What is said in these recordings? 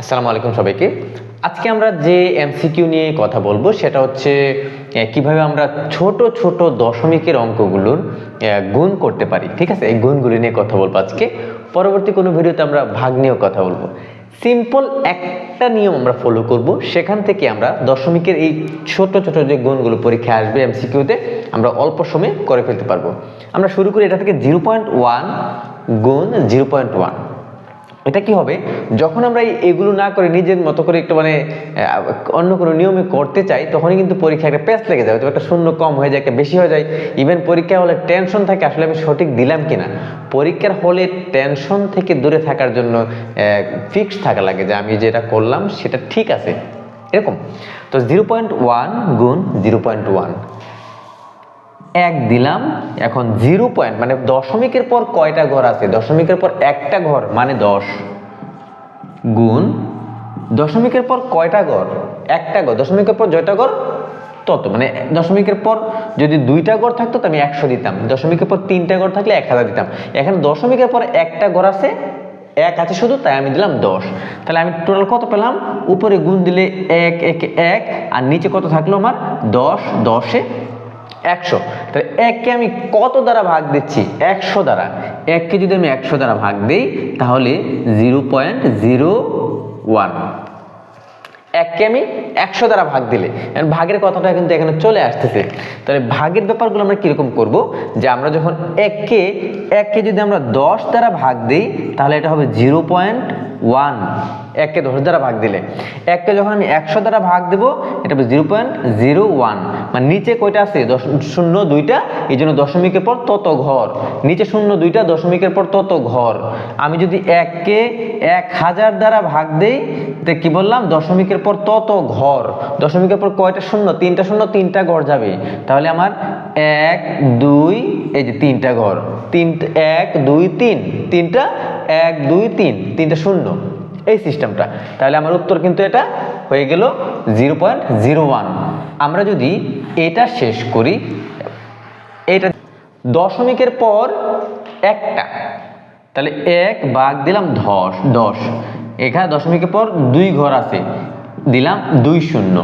আসসালামু আলাইকুম সবাইকে। আজকে আমরা যে এমসিকিউ নিয়ে কথা বলব, সেটা হচ্ছে কীভাবে আমরা ছোট ছোট দশমিকের অঙ্কগুলোর গুণ করতে পারি। ঠিক আছে? এই গুণগুলি নিয়ে কথা বলব আজকে। পরবর্তী কোনো ভিডিওতে আমরা ভাগ নিয়েও কথা বলব। সিম্পল একটা নিয়ম আমরা ফলো করব। সেখান থেকে আমরা দশমিকের এই ছোট ছোট যে গুণগুলো পরীক্ষায় আসবে এমসিকিউতে, আমরা অল্প সময়ে করে ফেলতে পারব। আমরা শুরু করি এটা থেকে জিরো পয়েন্ট ওয়ান গুণ জিরো পয়েন্ট ওয়ান। এটা কি হবে? যখন আমরা এগুলো না করে নিজের মতো করে একটু মানে অন্য কোনো নিয়মে করতে চাই, তখনই কিন্তু পরীক্ষা একটা প্যাচ লেগে যাবে তো একটা শূন্য কম হয়ে যায়, একটা বেশি হয়ে যায়। ইভেন পরীক্ষা হলে টেনশন থাকে, আসলে আমি সঠিক দিলাম কিনা? পরীক্ষার হলে টেনশন থেকে দূরে থাকার জন্য ফিক্সড থাকা লাগে যে আমি যেটা করলাম সেটা ঠিক আছে। এরকম। তো জিরো পয়েন্ট ওয়ান গুণ জিরো পয়েন্ট ওয়ান এক দিলাম, এখন জিরো পয়েন্ট মানে দশমিকের পর কয়টা ঘর আছে? দশমিকের পর একটা ঘর মানে দশ গুণ দশমিকের পর কয়টা ঘর? একটা ঘর। দশমিকের পর জয়টা ঘর তত মানে দশমিকের পর যদি দুইটা ঘর থাকতো তো আমি একশো দিতাম। দশমিকের পর তিনটা ঘর থাকলে এক হাজার দিতাম। এখানে দশমিকের পর একটা ঘর আছে, এক আছে শুধু, তাই আমি দিলাম দশ। তাহলে আমি টোটাল কত পেলাম? উপরে গুণ দিলে এক এক এক, আর নিচে কত থাকল আমার? দশ। দশে একশো। তাহলে এককে আমি কত দ্বারা ভাগ দিচ্ছি? একশো দ্বারা। এককে যদি আমি একশো দ্বারা ভাগ দিই, তাহলে জিরো পয়েন্ট জিরো ওয়ান। এককে আমি একশো দ্বারা ভাগ দিলে। ভাগের কথাটা কিন্তু এখানে চলে আসতেছে। তাহলে ভাগের ব্যাপারগুলো আমরা কীরকম করব? যে আমরা যখন এককে এককে যদি আমরা দশ দ্বারা ভাগ দিই, তাহলে এটা হবে জিরো পয়েন্ট ওয়ান। এককে দশ দ্বারা ভাগ দিলে। এককে যখন আমি একশো দ্বারা ভাগ দেব, এটা হবে জিরো পয়েন্ট জিরো ওয়ান। মানে নিচে কয়টা আছে? শূন্য দুইটা? এই জন্য দশমিকের পর তত ঘর। নিচে শূন্য দুইটা, দশমিকের পর তত ঘর। আমি যদি এককে এক হাজার দ্বারা ভাগ দেই, তো কি বললাম? দশমিকের পর তত ঘর। দশমিকের পর কয়টা শূন্য? তিনটা শূন্য, তিনটা ঘর যাবে। তাহলে আমার এক, দুই, এই যে তিনটা ঘর। তিন এক, দুই, তিন। তিনটা, এক, দুই, তিন। তিনটা শূন্য। এই সিস্টেমটা। তাহলে আমার উত্তর কিন্তু এটা হয়ে গেল জিরো পয়েন্ট জিরো ওয়ান। আমরা যদি এটা শেষ করি, এটা দশমিকের পর একটা। তাহলে এক বাঘ দিলাম দশ দশ। এখানে দশমিকের পর দুই ঘর আছে, দিলাম দুই শূন্য।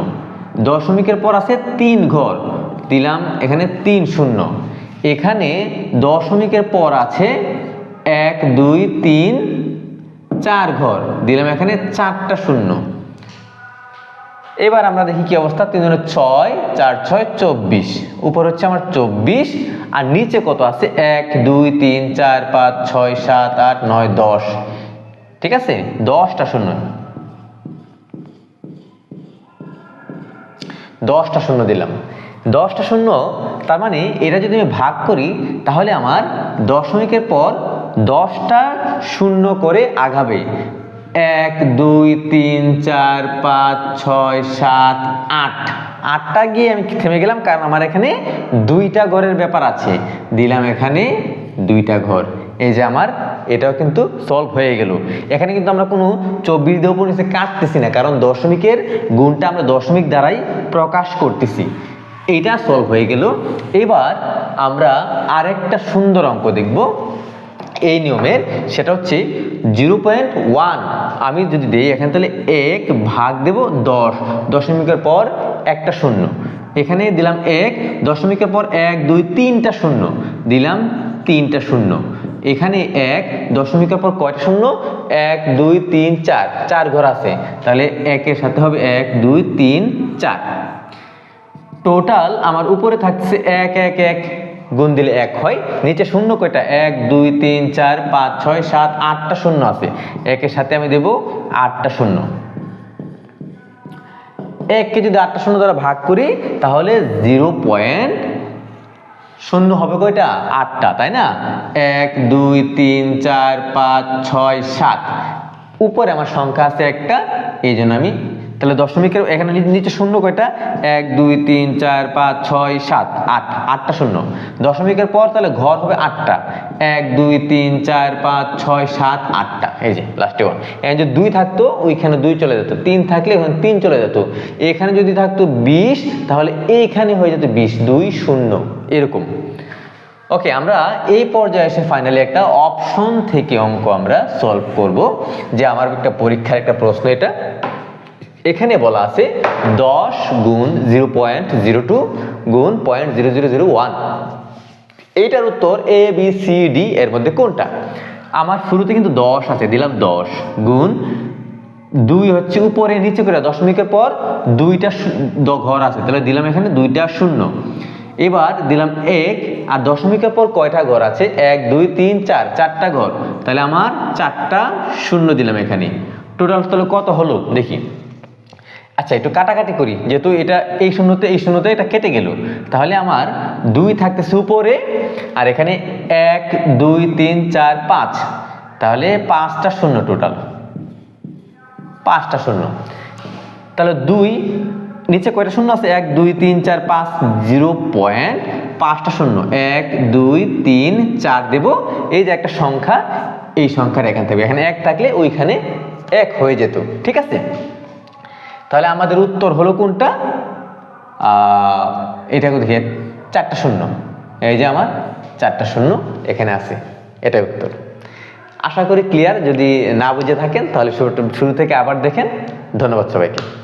দশমিকের পর আছে তিন ঘর, দিলাম এখানে তিন শূন্য। এখানে দশমিকের পর আছে এক, দুই, তিন চার ঘর। দিলাম এখানে চারটা শূন্য। এবার আমরা দেখি কি অবস্থা? তিন জনের ছয়, চার ছয়, চব্বিশ। উপর হচ্ছে আমার চব্বিশ, আর নিচে কত আছে? এক, দুই, তিন, চার, পাঁচ, ছয়, সাত, আট, নয়, দশ। ঠিক আছে? দশটা শূন্য। দশটা শূন্য দিলাম। দশটা শূন্য, তার মানে এটা যদি আমি ভাগ করি, তাহলে আমার দশমিকের পর দশটা শূন্য করে আগাবে। এক, দুই, তিন, চার, পাঁচ, ছয়, সাত, আট। আটটা গিয়ে আমি থেমে গেলাম কারণ আমার এখানে দুইটা ঘরের ব্যাপার আছে। দিলাম এখানে দুইটা ঘর। এই যে আমার, এটাও কিন্তু সলভ হয়ে গেল। এখানে কিন্তু আমরা কোনো চব্বিশ দিয়ে উপর নিচে কাটতেছি না, কারণ দশমিকের গুণটা আমরা দশমিক দ্বারাই প্রকাশ করতেছি। এইটা সলভ হয়ে গেল। এবার আমরা আরেকটা সুন্দর অঙ্ক দেখব। এই নিয়মের, সেটা হচ্ছে জিরো পয়েন্ট ওয়ান। আমি যদি দিই এখানে তাহলে এক ভাগ দেব দশ। দশমিকের পর একটা শূন্য। এখানে দিলাম এক, দশমিকের পর এক, দুই, তিনটা শূন্য। দিলাম তিনটা শূন্য। এখানে এক, দশমিকের পর কয়টা শূন্য? এক, দুই, তিন, চার। চার ঘর আছে। তাহলে একের সাথে হবে এক, দুই, তিন, চার। টোটাল আমার উপরে থাকছে এক এক এক। গুণ দিলে এক হয়। নিচে শূন্য কয়টা? এক, দুই, তিন, চার, পাঁচ, ছয়, সাত, আটটা শূন্য আছে। একের সাথে আমি দেব আটটা শূন্য। এককে যদি আটটা শূন্য দ্বারা ভাগ করি, তাহলে জিরো পয়েন্ট শূন্য হবে কয়টা? আটটা, তাই না? এক, দুই, তিন, চার, পাঁচ, ছয়, সাত। উপরে আমার সংখ্যা আছে একটা, এই জন্য আমি তাহলে দশমিকের এখানে নিচে শূন্য কয়টা? এক, দুই, তিন, চার, পাঁচ, ছয়, সাত, আট। আটটা শূন্য। দশমিকের পর তাহলে ঘর হবে আটটা। এক, দুই, তিন, চার, পাঁচ, ছয়, সাত, আটটা। এই যে লাস্টে ওয়ান এখানে যদি দুই থাকতো, ওইখানে দুই চলে যেত। তিন থাকলে ওখানে তিন চলে যেত। এখানে যদি থাকতো বিশ, তাহলে এইখানে হয়ে যেত বিশ। দুই, শূন্য। এরকম। ওকে, আমরা এই পর্যায়ে এসে ফাইনালি একটা অপশন থেকে অঙ্ক আমরা সলভ করব। যে আমার একটা পরীক্ষার একটা প্রশ্ন এটা। এখানে বলা আছে দশ গুণ জিরো পয়েন্ট জিরো টু গুণ point zero zero zero one. এইটার উত্তর এ বি সি ডি এর মধ্যে কোনটা? আমার শুরুতে কিন্তু দশ আছে, দিলাম দশ গুণ দুই হচ্ছে উপরে, নিচে করে দশমিকের পর দুইটা ঘর আছে, তাহলে দিলাম এখানে দুইটা শূন্য। এবার দিলাম এক, আর দশমিকের পর কয়টা ঘর আছে? এক, দুই, তিন, চার, চারটা ঘর। তাহলে আমার চারটা শূন্য দিলাম এখানে। টোটাল তাহলে কত হলো? দেখি। আচ্ছা একটু কাটাকাটি করি, যেহেতু এটা এই শূন্যতে এই শূন্যতে এটা কেটে গেল। তাহলে আমার দুই থাকতেছে উপরে, আর এখানে এক, দুই, তিন, চার, পাঁচ। তাহলে পাঁচটা শূন্য টোটাল পাঁচটা শূন্য। তাহলে দুই, নিচে কয়টা শূন্য আছে? এক, দুই, তিন, চার, পাঁচ, জিরো পয়েন্ট পাঁচটা শূন্য। এক, দুই, তিন, চার দেব। এই যে একটা সংখ্যা, এই সংখ্যার এখান থেকে। এখানে এক থাকলে ওইখানে এক হয়ে যেত। ঠিক আছে? তাহলে আমাদের উত্তর হলো কোনটা? এটা দেখে চারটা শূন্য। এই যে আমার চারটা শূন্য এখানে আছে। এটাই উত্তর। আশা করি ক্লিয়ার যদি না বুঝে থাকেন, তাহলে শুরু থেকে আবার দেখেন। ধন্যবাদ সবাইকে।